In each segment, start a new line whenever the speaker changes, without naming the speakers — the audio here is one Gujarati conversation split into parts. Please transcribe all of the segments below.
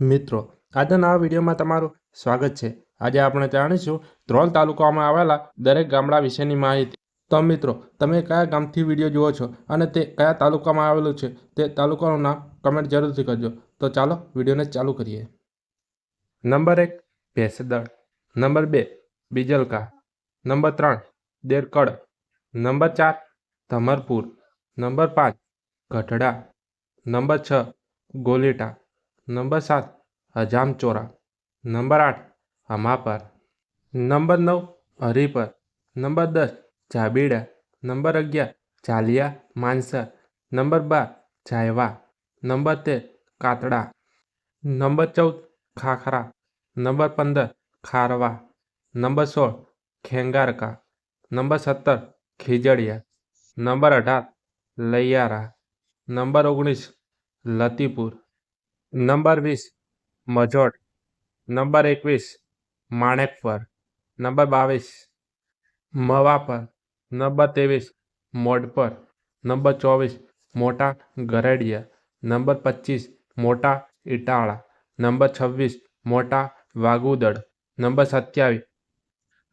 મિત્રો, આજના નવા વિડીયોમાં તમારું સ્વાગત છે. આજે આપણે જાણીશું ત્રણ તાલુકામાં આવેલા દરેક ગામડા વિશેની માહિતી. તો મિત્રો, તમે કયા ગામથી વીડિયો જુઓ છો અને તે કયા તાલુકામાં આવેલું છે તે તાલુકાનું નામ કમેન્ટ જરૂરથી કરજો. તો ચાલો વિડીયોને ચાલુ કરીએ. નંબર એક, ભેંસદળ. નંબર બે, બીજલકા. નંબર ત્રણ, દેરકડ. નંબર ચાર, ધમરપુર. નંબર પાંચ, ગઢડા. નંબર છ, ગોલેટા. નંબર સાત હજામચોરા નંબર આઠ હમાપર નંબર નવ હરિપર નંબર દસ, જાબીડા. નંબર અગિયાર, ચાલિયા માનસર નંબર બાર, જાયવા. નંબર તેર, કાતડા. નંબર ચૌદ, ખાખરા. નંબર પંદર, ખારવા. નંબર સોળ, ખેંગારકા. નંબર સત્તર, ખીજડીયા. નંબર અઢાર, લૈયારા. નંબર ઓગણીસ, લતીપુર. નંબર વીસ, મજોડ. નંબર એકવીસ, માણેકપર. નંબર બાવીસ, મવાપર. નંબર ત્રેવીસ, મોડપર. નંબર ચોવીસ, મોટા ગરેડિયા. નંબર પચીસ, મોટા ઇટાળા નંબર છવ્વીસ, મોટા વાગુદળ. નંબર સત્યાવીસ,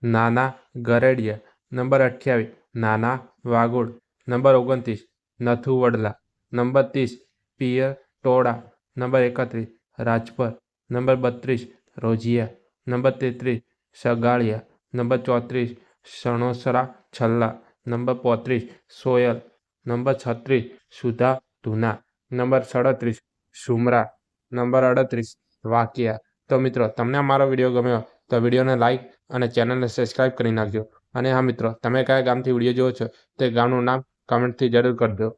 નાના ગરેડિયા. નંબર અઠ્યાવીસ, નાના વાગોળ. નંબર ઓગણત્રીસ, નથુવડલા. નંબર ત્રીસ, પિયર ટોળા. નંબર એકત્રીસ, રાજપર. નંબર બત્રીસ, રોજિયા. નંબર તેત્રીસ, સગાળિયા. નંબર ચોત્રીસ, સણોસરા, છલ્લા. નંબર પોત્રીસ, સોયલ. નંબર છત્રીસ, સુધા, ધુના. નંબર સડત્રીસ, સુમરા. નંબર અડત્રીસ, વાકિયા. તો મિત્રો, તમને અમારો વીડિયો ગમ્યો તો વિડીયોને લાઈક અને ચેનલને સબસ્ક્રાઈબ કરી નાખજો. અને હા મિત્રો, તમે કયા ગામથી વીડિયો જુઓ છો, તે ગામનું નામ કમેન્ટથી જરૂર કરજો.